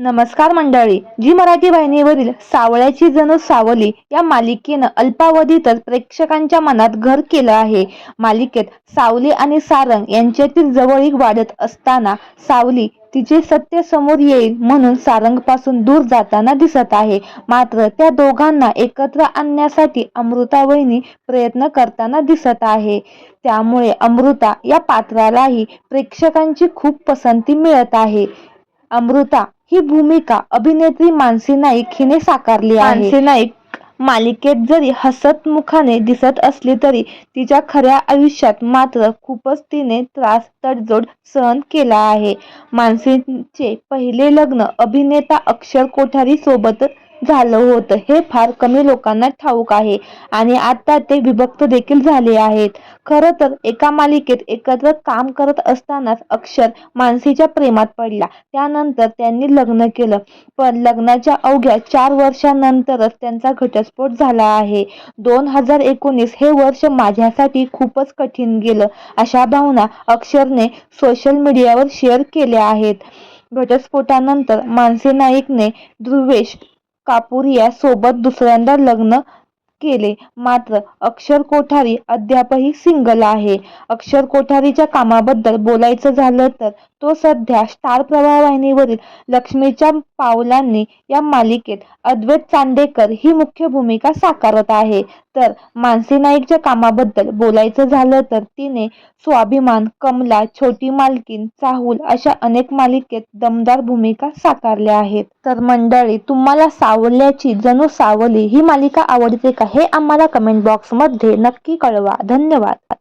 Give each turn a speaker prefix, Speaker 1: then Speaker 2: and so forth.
Speaker 1: नमस्कार मंडळी. जी मराठी वाहिनीवरील सावळ्याची जणू सावली या मालिकेनं अल्पावधीतच प्रेक्षकांच्या मनात घर केलं आहे. मालिकेत सावली आणि सारंग यांच्यातील जवळीक वाढत असताना सावली तिचे सत्य समोर येईल म्हणून सारंगपासून दूर जाताना दिसत आहे. मात्र त्या दोघांना एकत्र आणण्यासाठी अमृता वहिनी प्रयत्न करताना दिसत आहे. त्यामुळे अमृता या पात्रालाही प्रेक्षकांची खूप पसंती मिळत आहे. अमृता ही भूमिका अभिनेत्री मानसी नाईक हिने साकारली आहे. मानसी नाईक मालिकेत जरी हसतमुखाने दिसत असली तरी तिच्या खऱ्या आयुष्यात मात्र खूपच तिने त्रास तडजोड सहन केला आहे. मानसीचे पहिले लग्न अभिनेता अक्षर कोठारी सोबत झालं होतं. हे फार कमी लोकांना ठाऊक आहे आणि आता ते विभक्त देखील झाले आहेत. खरं तर एका मालिकेत एकत्र काम करत असतानाच अक्षर मानसीच्या प्रेमात पडला. त्यानंतर त्यांनी लग्न केलं. पण लग्नाच्या अवघ्या चार वर्षानंतरच त्यांचा घटस्फोट झाला आहे. दोन हजार एकोणीस हे वर्ष माझ्यासाठी खूपच कठीण गेलं. अशा भावना अक्षरने सोशल मीडियावर शेअर केल्या आहेत. घटस्फोटानंतर मानसी नाईकने कापूर कापुरिया सोबत दुसऱ्यांदा लग्न केले. मात्र अक्षर कोठारी अद्यापही सिंगल आहे. अक्षर कोठारीच्या कामाबद्दल बोलायचं झालं तर तो सध्या स्टार प्रवाह वाहिनीवरील लक्ष्मीच्या पावलांनी या मालिकेत अद्वैत चांदेकर ही मुख्य भूमिका साकारत आहे. तर मानसी नाईकच्या कामाबद्दल बोलायचं झालं तर तिने स्वाभिमान कमला छोटी मालकीन चाहूल अशा अनेक मालिकेत दमदार भूमिका साकारल्या आहेत. तर मंडळी तुम्हाला सावल्याची जणू सावली ही मालिका आवडते का हे आम्हाला कमेंट बॉक्समध्ये नक्की कळवा. धन्यवाद.